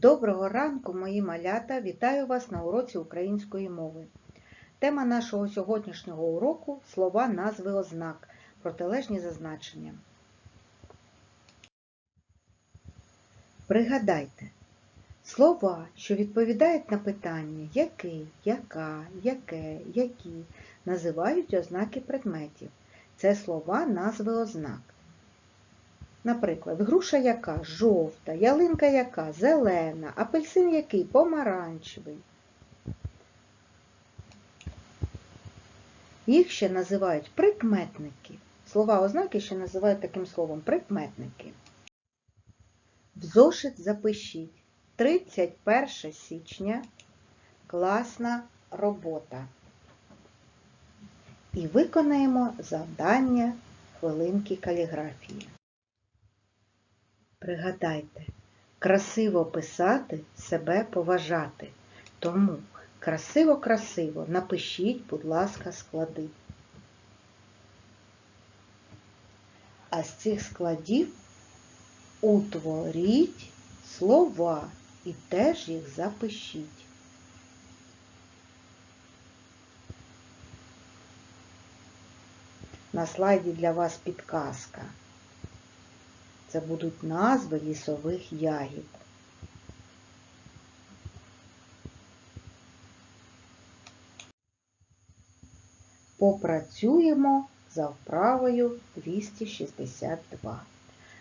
Доброго ранку, мої малята! Вітаю вас на уроці української мови. Тема нашого сьогоднішнього уроку слова, назви ознак, протилежні зазначення. Пригадайте, слова, що відповідають на питання який, яка, яке, які, називають ознаки предметів. Це слова, назви ознак. Наприклад, груша яка жовта, ялинка яка зелена, апельсин який помаранчевий. Їх ще називають прикметники. Слова ознаки ще називають таким словом прикметники. В зошит запишіть 31 січня класна робота. І виконаємо завдання хвилинки каліграфії. Пригадайте, красиво писати, себе поважати. Тому красиво-красиво напишіть, будь ласка, склади. А з цих складів утворіть слова і теж їх запишіть. На слайді для вас підказка. Це будуть назви лісових ягід. Попрацюємо за вправою 262.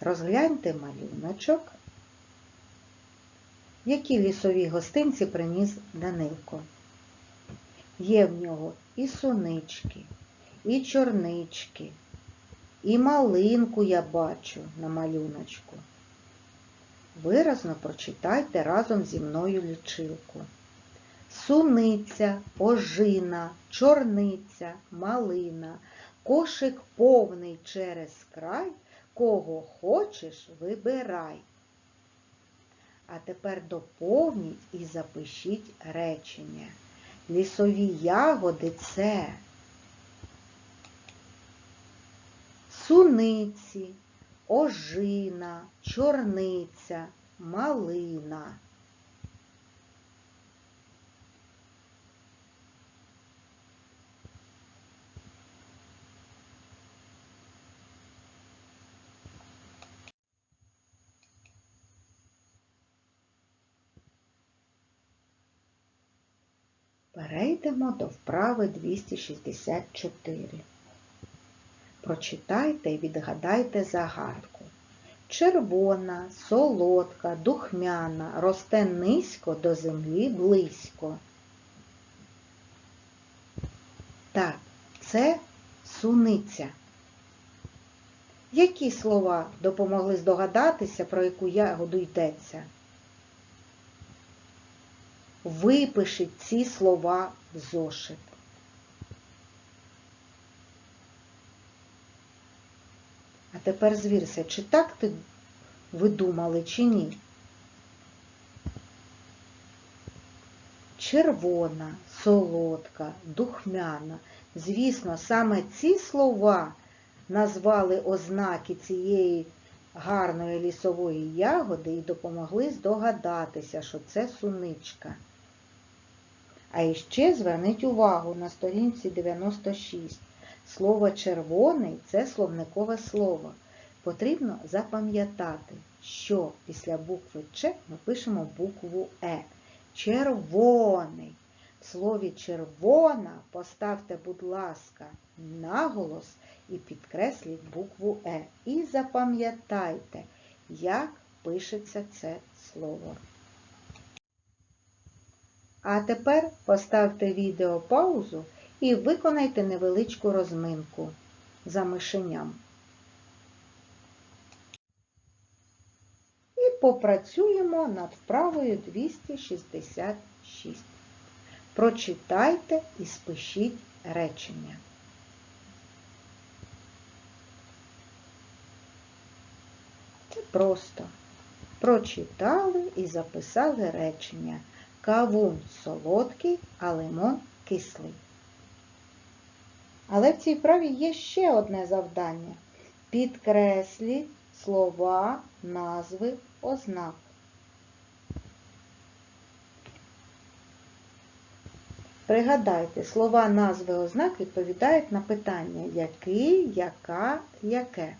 Розгляньте малюночок, які лісові гостинці приніс Данилко. Є в нього і сунички, і чорнички, і малинку я бачу на малюночку. Виразно прочитайте разом зі мною лічилку. Суниця, ожина, чорниця, малина, кошик повний через край, кого хочеш, вибирай. А тепер доповніть і запишіть речення. Лісові ягоди це суниці, ожина, чорниця, малина. Перейдемо до вправи 264. Прочитайте і відгадайте загадку. Червона, солодка, духмяна, росте низько до землі близько. Так, це суниця. Які слова допомогли здогадатися, про яку ягоду йдеться? Випишіть ці слова в зошит. Тепер звірся, чи так ти ви думали, чи ні? Червона, солодка, духмяна. Звісно, саме ці слова назвали ознаки цієї гарної лісової ягоди і допомогли здогадатися, що це суничка. А іще зверніть увагу на сторінці 96. Слово червоний це словникове слово. Потрібно запам'ятати, що після букви Ч ми пишемо букву Е. Червоний. В слові червона поставте, будь ласка, наголос і підкресліть букву Е. І запам'ятайте, як пишеться це слово. А тепер поставте відео паузу і виконайте невеличку розминку за мишеням. І попрацюємо над вправою 266. Прочитайте і спишіть речення. Це просто. Прочитали і записали речення. Кавун солодкий, а лимон кислий. Але в цій праві є ще одне завдання. Підкреслі слова, назви, ознак. Пригадайте, слова, назви, ознак відповідають на питання який, яка, яке.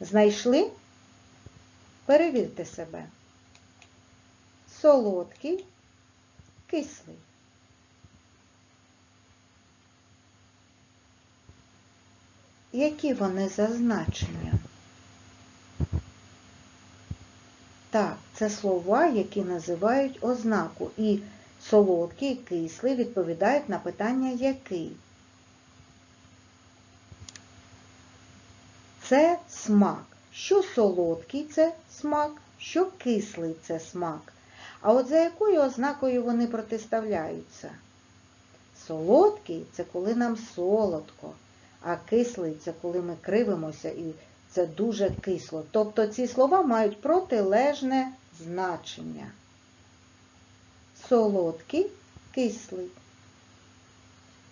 Знайшли? Перевірте себе. Солодкий, кислий. Які вони за значенням? Так, це слова, які називають ознаку. І солодкий, кислий відповідають на питання який. Це смак. Що солодкий це смак, що кислий це смак. А от за якою ознакою вони протиставляються? Солодкий це коли нам солодко, а кислий це коли ми кривимося і це дуже кисло. Тобто ці слова мають протилежне значення. Солодкий, кислий.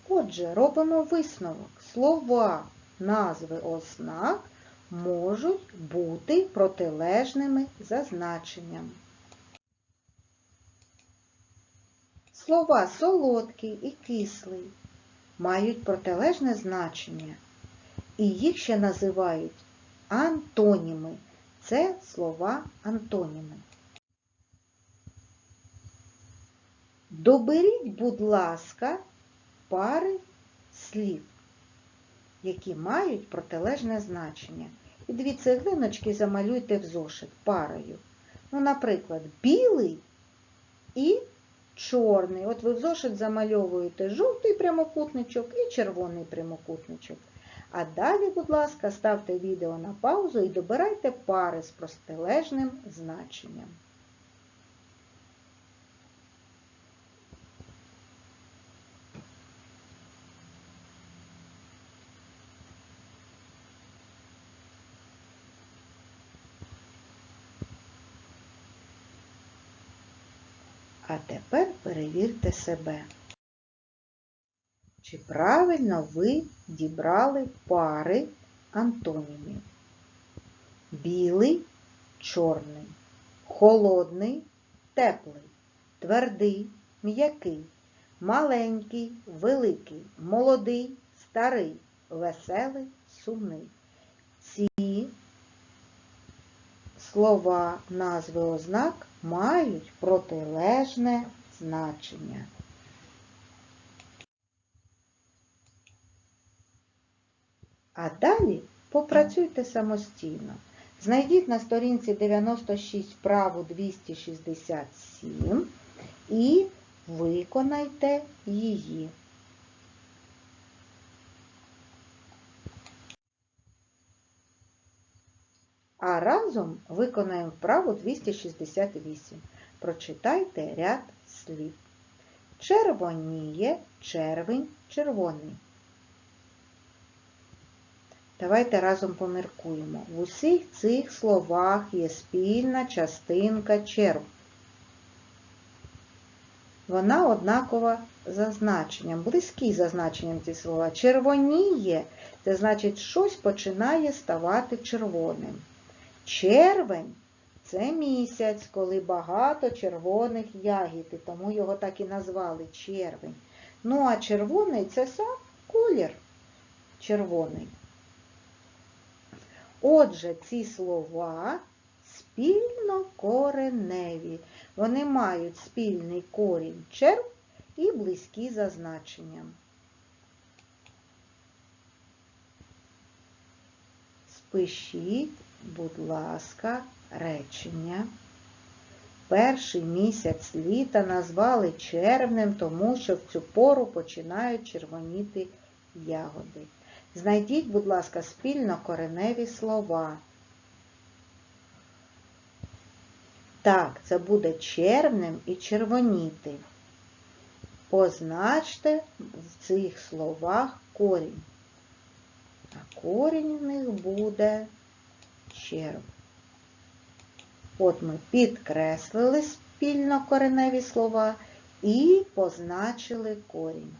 Отже, робимо висновок. Слова, назви ознак можуть бути протилежними за значенням. Слова солодкий і кислий мають протилежне значення, і їх ще називають антоніми. Це слова антоніми. Доберіть, будь ласка, пари слів, які мають протилежне значення. І дві цеглиночки замалюйте в зошит парою. Ну, наприклад, білий і чорний. От ви в зошит замальовуєте жовтий прямокутничок і червоний прямокутничок. А далі, будь ласка, ставте відео на паузу і добирайте пари з простилежним значенням. А тепер перевірте себе. Чи правильно ви дібрали пари антонімів? Білий, чорний, холодний, теплий, твердий, м'який, маленький, великий, молодий, старий, веселий, сумний. Ці слова, назви ознак мають протилежне значення. А далі попрацюйте самостійно. Знайдіть на сторінці 96 вправу 267 і виконайте її. А разом виконаємо вправу 268. Прочитайте ряд слів. Червоніє, червень, червоний. Давайте разом поміркуємо. В усіх цих словах є спільна частинка черв. Вона однакова за значенням, близькі за значенням ці слова. Червоніє це значить, щось починає ставати червоним. Червень це місяць, коли багато червоних ягід, і тому його так і назвали червень. Ну, а червоний це сам колір червоний. Отже, ці слова спільно кореневі. Вони мають спільний корінь черв і близькі за значенням. Спишіть, будь ласка, речення. Перший місяць літа назвали червнем, тому що в цю пору починають червоніти ягоди. Знайдіть, будь ласка, спільно кореневі слова. Так, це буде червнем і червоніти. Позначте в цих словах корінь. А корінь в них буде черв. От ми підкреслили спільно кореневі слова і позначили корінь.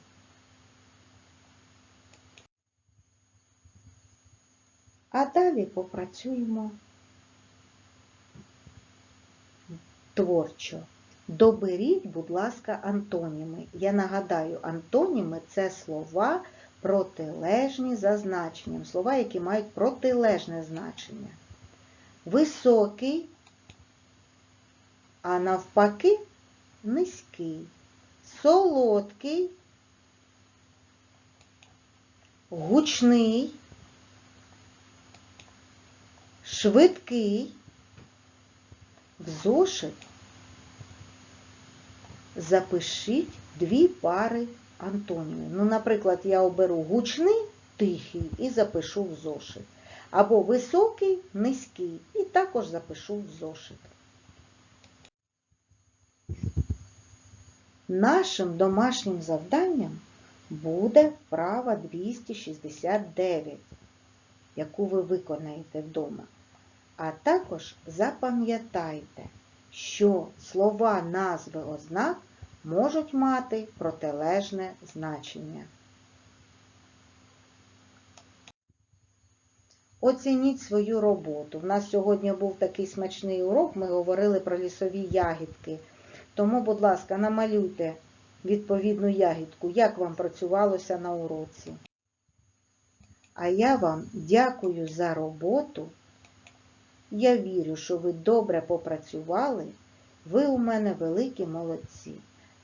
А далі попрацюємо творчо. Доберіть, будь ласка, антоніми. Я нагадаю, антоніми це слова протилежні за значенням, слова, які мають протилежне значення. Високий, а навпаки низький, солодкий, гучний, швидкий, в зошит запишіть дві пари антонімів. Ну, наприклад, я оберу гучний, тихий і запишу в зошит. Або високий, низький і також запишу в зошит. Нашим домашнім завданням буде вправа 269, яку ви виконаєте вдома. А також запам'ятайте, що слова назви ознак можуть мати протилежне значення. Оцініть свою роботу. У нас сьогодні був такий смачний урок, ми говорили про лісові ягідки. Тому, будь ласка, намалюйте відповідну ягідку, як вам працювалося на уроці. А я вам дякую за роботу. Я вірю, що ви добре попрацювали. Ви у мене великі молодці.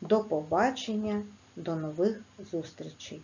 До побачення, до нових зустрічей!